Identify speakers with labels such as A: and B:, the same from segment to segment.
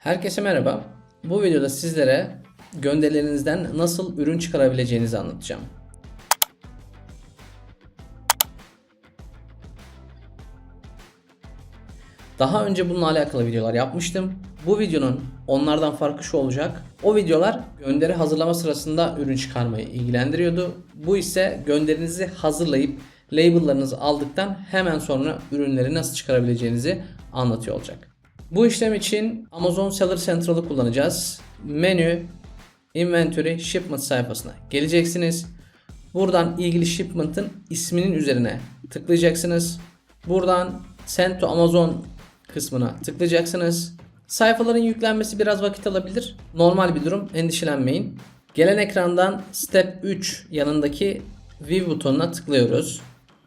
A: Herkese merhaba. Bu videoda sizlere gönderilerinizden nasıl ürün çıkarabileceğinizi anlatacağım. Daha önce bununla alakalı videolar yapmıştım. Bu videonun onlardan farkı şu olacak. O videolar gönderi hazırlama sırasında ürün çıkarmayı ilgilendiriyordu. Bu ise gönderinizi hazırlayıp label'larınızı aldıktan hemen sonra ürünleri nasıl çıkarabileceğinizi anlatıyor olacak. Bu işlem için Amazon Seller Central'ı kullanacağız. Menü, Inventory, Shipment sayfasına geleceksiniz. Buradan ilgili shipment'ın isminin üzerine tıklayacaksınız. Buradan Send to Amazon kısmına tıklayacaksınız. Sayfaların yüklenmesi biraz vakit alabilir. Normal bir durum. Endişelenmeyin. Gelen ekrandan Step 3 yanındaki View butonuna tıklıyoruz.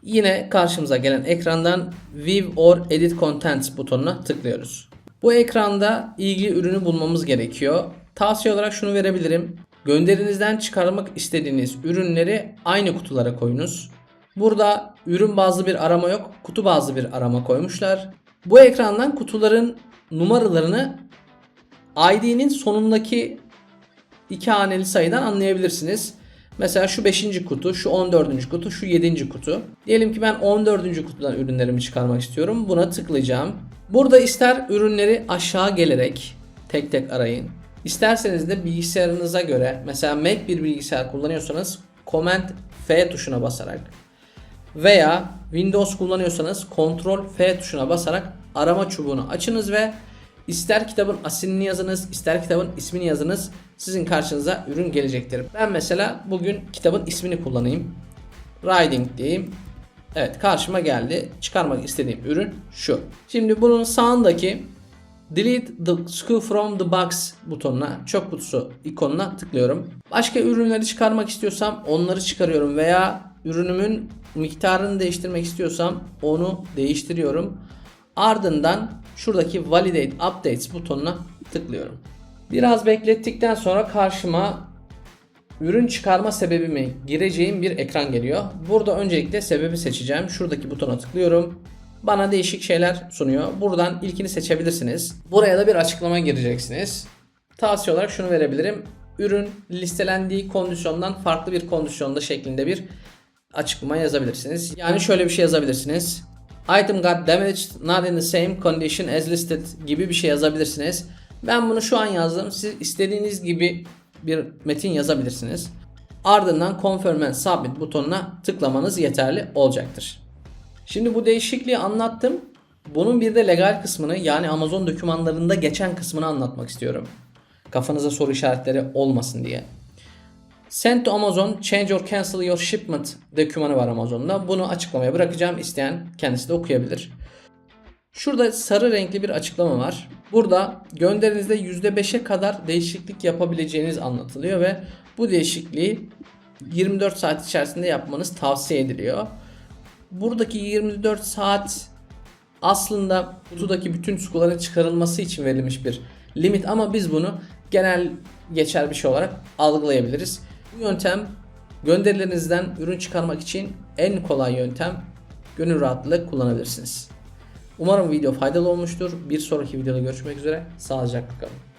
A: Yine karşımıza gelen ekrandan View or Edit Contents butonuna tıklıyoruz. Bu ekranda ilgili ürünü bulmamız gerekiyor. Tavsiye olarak şunu verebilirim. Gönderinizden çıkarmak istediğiniz ürünleri aynı kutulara koyunuz. Burada ürün bazlı bir arama yok, kutu bazlı bir arama koymuşlar. Bu ekrandan kutuların numaralarını ID'nin sonundaki iki haneli sayıdan anlayabilirsiniz. Mesela şu 5. kutu, şu 14. kutu, şu 7. kutu. Diyelim ki ben 14. kutudan ürünlerimi çıkarmak istiyorum. Buna tıklayacağım. Burada ister ürünleri aşağı gelerek tek tek arayın. İsterseniz de bilgisayarınıza göre mesela Mac bir bilgisayar kullanıyorsanız Command F tuşuna basarak veya Windows kullanıyorsanız Ctrl F tuşuna basarak arama çubuğunu açınız ve ister kitabın asilini yazınız, ister kitabın ismini yazınız. Sizin karşınıza ürün gelecektir. Ben mesela bugün kitabın ismini kullanayım. Writing diyeyim. Evet karşıma geldi. Çıkarmak istediğim ürün şu. Şimdi bunun sağındaki Delete the screw from the box butonuna, çöp kutusu ikonuna tıklıyorum. Başka ürünleri çıkarmak istiyorsam onları çıkarıyorum veya ürünümün miktarını değiştirmek istiyorsam onu değiştiriyorum. Ardından şuradaki Validate Updates butonuna tıklıyorum. Biraz beklettikten sonra karşıma ürün çıkarma sebebimi gireceğim bir ekran geliyor. Burada öncelikle sebebi seçeceğim. Şuradaki butona tıklıyorum. Bana değişik şeyler sunuyor. Buradan ilkini seçebilirsiniz. Buraya da bir açıklama gireceksiniz. Tavsiye olarak şunu verebilirim. Ürün listelendiği kondisyondan farklı bir kondisyonda şeklinde bir açıklama yazabilirsiniz. Yani şöyle bir şey yazabilirsiniz. Item got damaged not in the same condition as listed gibi bir şey yazabilirsiniz. Ben bunu şu an yazdım. Siz istediğiniz gibi bir metin yazabilirsiniz. Ardından Confirm and Submit butonuna tıklamanız yeterli olacaktır. Şimdi bu değişikliği anlattım. Bunun bir de legal kısmını yani Amazon dokümanlarında geçen kısmını anlatmak istiyorum. Kafanıza soru işaretleri olmasın diye. Send to Amazon Change or Cancel Your Shipment dokümanı var Amazon'da. Bunu açıklamaya bırakacağım. İsteyen kendisi de okuyabilir. Şurada sarı renkli bir açıklama var. Burada gönderinizde %5'e kadar değişiklik yapabileceğiniz anlatılıyor ve bu değişikliği 24 saat içerisinde yapmanız tavsiye ediliyor. Buradaki 24 saat aslında kutudaki bütün suların çıkarılması için verilmiş bir limit ama biz bunu genel geçer bir şey olarak algılayabiliriz. Bu yöntem gönderilerinizden ürün çıkarmak için en kolay yöntem. Gönül rahatlığıyla kullanabilirsiniz. Umarım video faydalı olmuştur. Bir sonraki videoda görüşmek üzere. Sağlıcakla kalın.